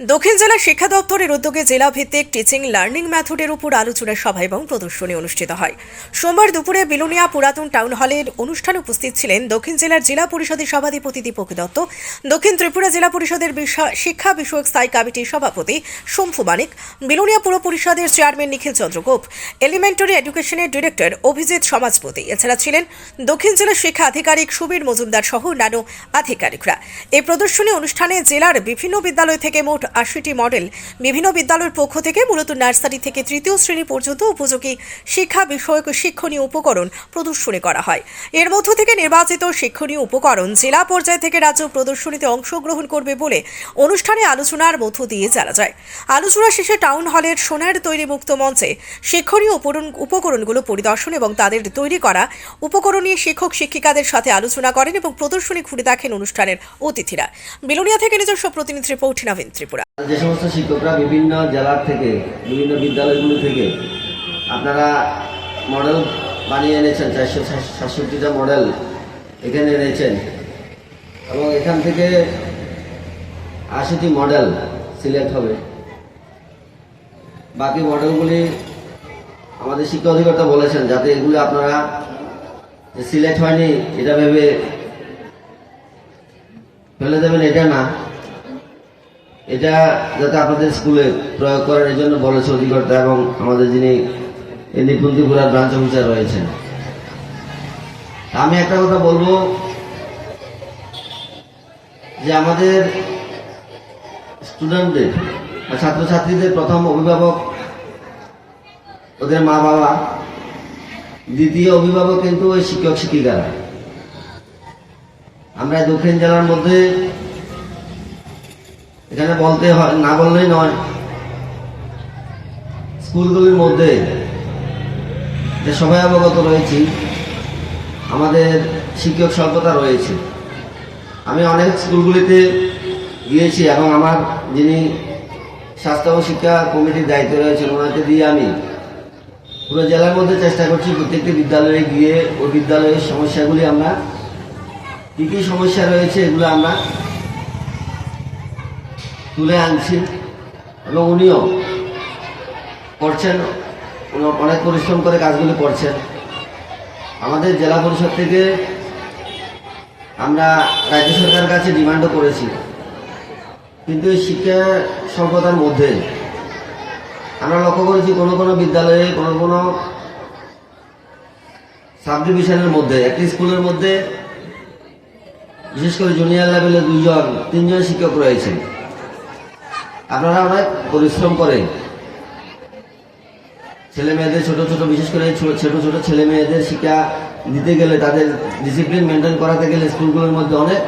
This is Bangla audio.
দক্ষিণ জেলা শিক্ষা দপ্তরের উদ্যোগে জেলা ভিত্তিক টিচিং লার্নিং মেথডের উপর আলোচনা সভা এবং প্রদর্শনী অনুষ্ঠিত হয়। সোমবার দুপুরে বিলোনিয়া পুরাতন টাউন হলের অনুষ্ঠানে উপস্থিত ছিলেন দক্ষিণ জেলার জেলা পরিষদের সভাধিপতি দীপক দত্ত, দক্ষিণ ত্রিপুরা জেলা পরিষদের শিক্ষা বিষয়ক স্থায়ী কমিটির সভাপতি শম্ভু মানিক, বিলোনিয়া পুর পরিষদের চেয়ারম্যান নিখিল চন্দ্র গোপ এলিমেন্টারি এডুকেশনের ডিরেক্টর অভিজিৎ সমাজপতি। এছাড়া ছিলেন দক্ষিণ জেলা শিক্ষা আধিকারিক সুবীর মজুমদার সহ অন্যান্য আধিকারিকরা। এই প্রদর্শনী অনুষ্ঠানে জেলার বিভিন্ন বিদ্যালয় থেকে মোট আশিটি মডেল বিভিন্ন বিদ্যালয়ের পক্ষ থেকে মূলত নার্সারি থেকে তৃতীয় শ্রেণি পর্যন্ত উপযোগী শিক্ষা বিষয়ক শিক্ষণীয় উপকরণ প্রদর্শনী করা হয়। এর মধ্য থেকে নির্বাচিত শিক্ষণীয় উপকরণ জেলা পর্যায় থেকে রাজ্য প্রদর্শনীতে অংশগ্রহণ করবে বলে অনুষ্ঠানে আলোচনার মধ্য দিয়ে জানা যায়। আলোচনা শেষে টাউন হলের সোনার তৈরি মুক্ত মঞ্চে শিক্ষণীয় উপকরণ- উপকরণগুলো পরিদর্শন এবং তাদের তৈরি করা উপকরণ নিয়ে শিক্ষক শিক্ষিকাদের সাথে আলোচনা করেন এবং প্রদর্শনী ঘুরে দেখেন অনুষ্ঠানের অতিথিরা। বিলোনিয়া থেকে নিজস্ব প্রতিনিধি রিপোর্ট, নবীন ত্রিপুরা। যে সমস্ত শিক্ষকরা বিভিন্ন জেলার থেকে, বিভিন্ন বিদ্যালয়গুলো থেকে, আপনারা মডেল বানিয়ে এনেছেন, চারশো সাতষট্টিটা মডেল এখানে এনেছেন। এবং এখান থেকে আশিটি মডেল সিলেক্ট হবে। বাকি মডেলগুলি আমাদের শিক্ষা অধিকর্তা বলেছেন, যাতে এগুলো আপনারা সিলেক্ট হয়নি, এটা ভেবে ফেলে দেবেন, এটা না। এটা যাতে আপনাদের স্কুলে প্রয়োগ করার এই জন্য বলেছে অধিকর্তা এবং আমাদের যিনি এই নিপুণতিপুরার ব্রাঞ্চ অফিসার রয়েছেন। আমি একটা কথা বলব, যে আমাদের স্টুডেন্টদের ছাত্রছাত্রীদের প্রথম অভিভাবক ওদের মা বাবা, দ্বিতীয় অভিভাবক কিন্তু ওই শিক্ষক শিক্ষিকারা আমরা দক্ষিণ জেলার মধ্যে এখানে বলতে হয়, না বললেই নয়। স্কুলগুলির মধ্যে যে সবাই অবগত রয়েছি, আমাদের শিক্ষক স্বল্পতা রয়েছে। আমি অনেক স্কুলগুলিতে গিয়েছি এবং আমার যিনি স্বাস্থ্য ও শিক্ষা কমিটির দায়িত্বে রয়েছেন, ওনাকে দিয়ে আমি পুরো জেলার মধ্যে চেষ্টা করছি প্রত্যেকটি বিদ্যালয়ে গিয়ে ওই বিদ্যালয়ের সমস্যাগুলি আমরা, কী কী সমস্যা রয়েছে এগুলো আমরা তুলে আনছি এবং উনিও করছেন অনেক পরিশ্রম করে কাজগুলি করছেন। আমাদের জেলা পরিষদ থেকে আমরা রাজ্য সরকারের কাছে ডিমান্ডও করেছি। কিন্তু এই শিক্ষা স্বল্পতার মধ্যে আমরা লক্ষ্য করেছি কোনো কোনো বিদ্যালয়ে, কোনো কোনো সাব ডিভিশনের মধ্যে, একটি স্কুলের মধ্যে, বিশেষ করে জুনিয়র লেভেলে দুইজন, তিনজন শিক্ষক রয়েছেন। আপনারা অনেক পরিশ্রম করেন। ছেলে মেয়েদের ছোট ছোট, বিশেষ করে ছোট ছোট ছেলে মেয়েদের শিক্ষা দিতে গেলে, তাদের ডিসিপ্লিন মেনটেন করাতে গেলে স্কুলগুলোর মধ্যে অনেক